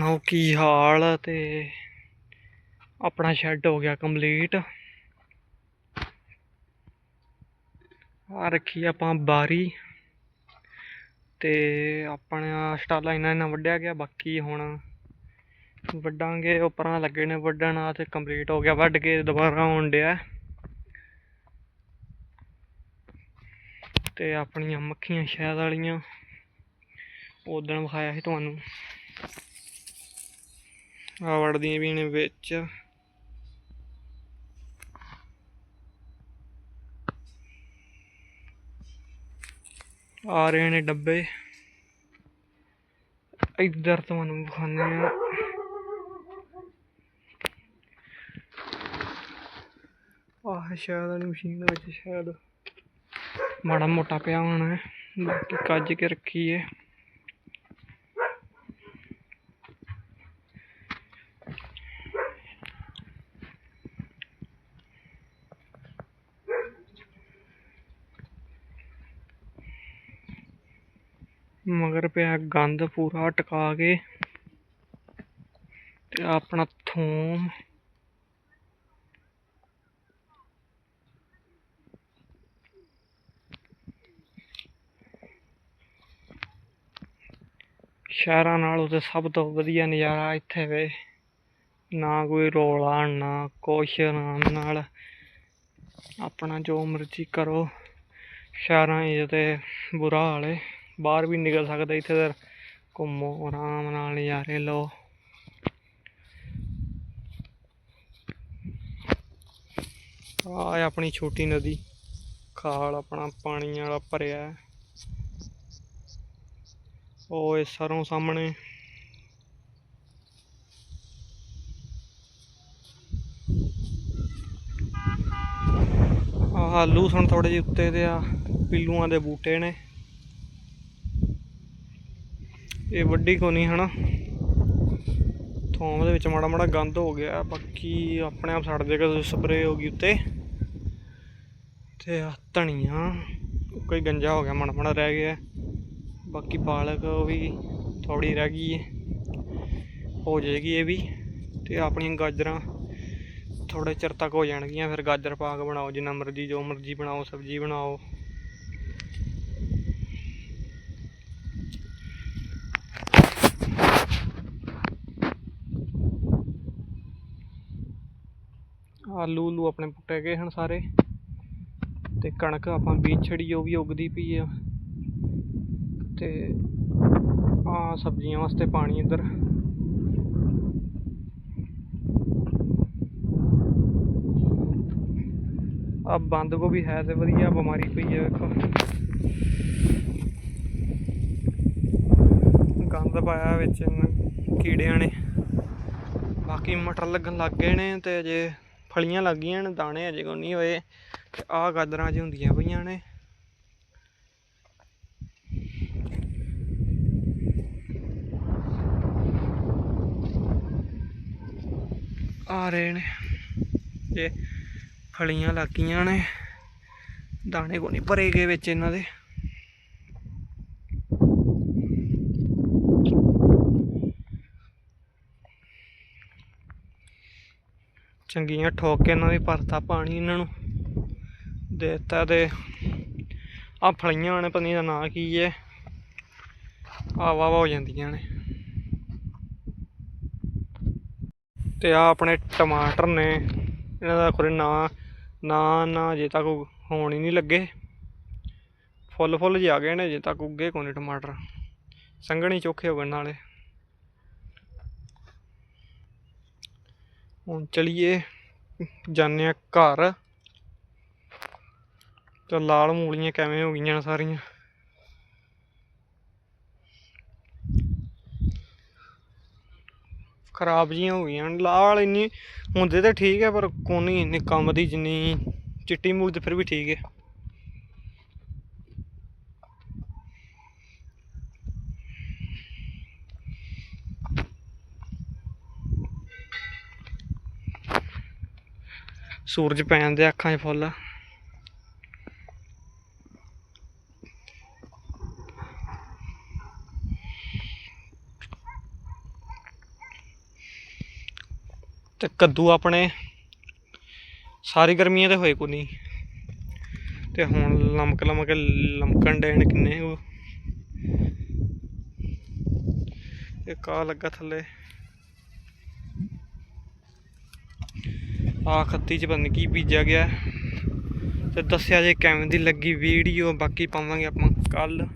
ਸੁਣਾਓ ਕੀ ਹਾਲ ਆ ਤੇ ਆਪਣਾ ਸ਼ੈੱਡ ਹੋ ਗਿਆ ਕੰਪਲੀਟ ਆ ਰੱਖੀ ਆਪਾਂ ਬਾਰੀ ਤੇ ਆਪਣਾ ਸਟਾਲਾ ਇਹਨਾਂ ਇਹਨਾਂ ਵੱਢਿਆ ਗਿਆ, ਬਾਕੀ ਹੁਣ ਵੱਡਾਂਗੇ ਉੱਪਰਾਂ ਲੱਗੇ ਨੇ ਵੱਢਣ ਆ ਤੇ ਕੰਪਲੀਟ ਹੋ ਗਿਆ, ਵੱਢ ਕੇ ਦੁਬਾਰਾ ਆਉਣ ਡਿਆ। ਤੇ ਆਪਣੀਆਂ ਮੱਖੀਆਂ ਸ਼ਹਿਦ ਵਾਲੀਆਂ ਉਦੋਂ ਵਿਖਾਇਆ ਸੀ ਤੁਹਾਨੂੰ। ਆ ਵੜਦੀਆਂ ਵੀ ਨੇ ਵਿੱਚ। ਆ ਰਹੇ ਨੇ ਡੱਬੇ। ਇੱਧਰ ਤੁਹਾਨੂੰ ਵਿਖਾਉਂਦੇ ਆ। ਆਹ ਸ਼ਾਇਦ ਵਾਲੀ ਮਸ਼ੀਨ ਵਿੱਚ ਸ਼ਾਇਦ ਮਾੜਾ ਮੋਟਾ ਪਿਆ ਹੋਣਾ ਹੈ। ਬਾਕੀ ਕੱਜ ਕੇ ਰੱਖੀ ਹੈ ਮਗਰ ਪਿਆ ਗੰਦ ਪੂਰਾ ਟਕਾ ਕੇ ਤੇ ਆਪਣਾ ਥੋਮ। ਸ਼ਹਿਰਾਂ ਨਾਲੋਂ ਤੇ ਸਭ ਤੋਂ ਵਧੀਆ ਨਜ਼ਾਰਾ ਇੱਥੇ ਵੇ। ਨਾ ਕੋਈ ਰੋਲਾ, ਨਾ ਕੁਛ ਆਰਾਮ ਨਾਲ। ਆਪਣਾ ਜੋ ਮਰਜ਼ੀ ਕਰੋ। ਸ਼ਹਿਰਾਂ 'ਚ ਤੇ ਬੁਰਾ ਹਾਲ ਏ। ਬਾਹਰ ਵੀ ਨਿਕਲ ਸਕਦੇ ਇੱਥੇ ਤਾਂ ਘੁੰਮੋ, ਆਰਾਮ ਨਾਲ ਨਜ਼ਾਰੇ ਲਓ। ਆਹ ਆਪਣੀ ਛੋਟੀ ਨਦੀ। ਖਾਲ ਆਪਣਾ ਪਾਣੀ ਵਾਲਾ ਭਰਿਆ ਹੈ। ਉਹ ਇਹ ਸਰੋਂ ਸਾਹਮਣੇ। ਆਹ ਆਲੂ ਥੋੜੇ ਜਿਹੇ ਉੱਤੇ ਤੇ ਆ। ਪਿੱਲੂਆਂ ਦੇ ਬੂਟੇ ਨੇ। ਇਹ ਵੱਡੀ ਕੋਨੀ ਹਨਾ? ਥੋਮ ਦੇ ਵਿੱਚ ਮਾੜਾ ਮਾੜਾ ਗੰਦ ਹੋ ਗਿਆ, ਬਾਕੀ ਆਪਣੇ ਆਪ ਛੱਡ ਦੇਗਾ ਸਪਰੇ ਹੋ ਗਈ ਉੱਤੇ। ਤੇ ਆ ਧਨੀਆ ਕੋਈ ਗੰਜਾ ਹੋ ਗਿਆ, ਮਾੜਾ ਮਾੜਾ ਰਹਿ ਗਿਆ। ਬਾਕੀ ਪਾਲਕ ਉਹ ਵੀ ਥੋੜੀ ਰਹਿ ਗਈ ਹੈ ਹੋ ਜਾਏਗੀ ਇਹ ਵੀ। ਤੇ ਆਪਣੀਆਂ ਗਾਜਰਾਂ ਥੋੜੇ ਚਿਰ ਤੱਕ ਹੋ ਜਾਣਗੀਆਂ, ਫਿਰ ਗਾਜਰ ਪਾਕ ਬਣਾਓ, ਜਿੰਨਾ ਮਰਜ਼ੀ, ਜੋ ਮਰਜ਼ੀ ਬਣਾਓ, ਸਬਜ਼ੀ ਬਣਾਓ। ਆਲੂ ਉਲੂ ਆਪਣੇ ਪੁੱਟੇ ਗਏ ਹਨ ਸਾਰੇ। ਤੇ ਕਣਕ ਆਪਾਂ ਬੀਜ ਛੜੀ ਉਹ ਵੀ ਉੱਗਦੀ ਪਈ ਆ। ਤੇ ਆ ਸਬਜ਼ੀਆਂ ਵਾਸਤੇ ਪਾਣੀ ਇੱਧਰ। ਆ ਬੰਦ ਗੋਭੀ ਹੈ ਤੇ ਵਧੀਆ, ਬਿਮਾਰੀ ਪਈ ਹੈ ਵੇਖੋ। ਗੰਦ ਪਾਇਆ ਵਿੱਚ ਕੀੜਿਆਂ ਨੇ। ਬਾਕੀ ਮਟਰ ਲੱਗਣ ਲੱਗ ਗਏ ਨੇ ਤੇ ਅਜੇ ਫਲੀਆਂ ਲੱਗੀਆਂ ਨੇ, ਦਾਣੇ ਅਜੇ ਕੋਈ ਨਹੀਂ ਹੋਏ ਤੇ ਆਹ ਗਾਜਰਾਂ 'ਚ ਹੁੰਦੀਆਂ ਪਈਆਂ ਨੇ। ਆ ਰਹੇ ਨੇ ਜੇ ਫਲੀਆਂ ਲੱਗੀਆਂ ਨੇ, ਦਾਣੇ ਕੋ ਨਹੀਂ ਭਰੇ ਗਏ ਵਿੱਚ ਇਹਨਾਂ ਦੇ। ਚੰਗੀਆਂ ਠੋਕ ਕੇ ਇਹਨਾਂ ਦੀ ਭਰਤਾ ਪਾਣੀ ਇਹਨਾਂ ਨੂੰ ਦੇਤਾ ਦਿੱਤਾ ਤੇ ਆ ਫਲੀਆਂ ਨੇ ਪਨੀ ਦਾ ਨਾਂ ਕੀ ਹੈ। ਆ ਵਾਹ ਹੋ ਜਾਂਦੀਆਂ ਨੇ। ਤੇ ਆ ਆਪਣੇ ਟਮਾਟਰ ਨੇ, ਇਹਨਾਂ ਦਾ ਖੁਰੇ ਨਾਂ, ਨਾ ਨਾ ਅਜੇ ਤੱਕ ਹੋਣ ਹੀ ਨਹੀਂ ਲੱਗੇ। ਫੁੱਲ ਫੁੱਲ ਜਿਹੇ ਗਏ ਨੇ, ਅਜੇ ਤੱਕ ਉੱਗੇ ਕੋਈ ਟਮਾਟਰ। ਸੰਘਣੀ ਚੋਖੇ ਹੋ ਗਏ ਨਾਲੇ। ਹੁਣ ਚਲੀਏ, ਜਾਂਦੇ ਆ ਘਰ। ਤੇ ਲਾਲ ਮੂਲੀਆਂ ਕਿਵੇਂ ਹੋ ਗਈਆਂ ਸਾਰੀਆਂ? ਖਰਾਬ ਜੀਆਂ ਹੋ ਗਈਆਂ। ਲਾਲ ਇੰਨੀ ਹੁੰਦੇ ਤਾਂ ਠੀਕ ਹੈ, ਪਰ ਕੋਨੀ ਇੰਨੀ ਕੰਮ ਦੀ ਜਿੰਨੀ ਚਿੱਟੀ ਮੂਲੀ ਤੇ ਫਿਰ ਵੀ ਠੀਕ ਹੈ। ਸੂਰਜ ਪੈਣ ਦੇ ਅੱਖਾਂ 'ਚ ਫੁੱਲ। ਤੇ ਕੱਦੂ ਆਪਣੇ ਸਾਰੀ ਗਰਮੀਆਂ ਤੇ ਹੋਏ ਕੋ ਨਹੀਂ ਤੇ ਹੁਣ ਲਮਕ ਲਮਕ ਲਮਕਣ ਡੈਣ ਕਿੰਨੇ ਉਹ। ਇੱਕ ਆ ਲੱਗਾ ਥੱਲੇ। ਆ ਖੱਤੀ ਚ ਪਤਾ ਕੀ ਬੀਜਿਆ ਗਿਆ ਹੈ। ਤੇ ਦੱਸਿਆ ਜੇ ਕਿਵੇਂ ਦੀ ਲੱਗੀ ਵੀਡੀਓ, ਬਾਕੀ ਪਾਵਾਂਗੇ ਆਪਾਂ ਕੱਲ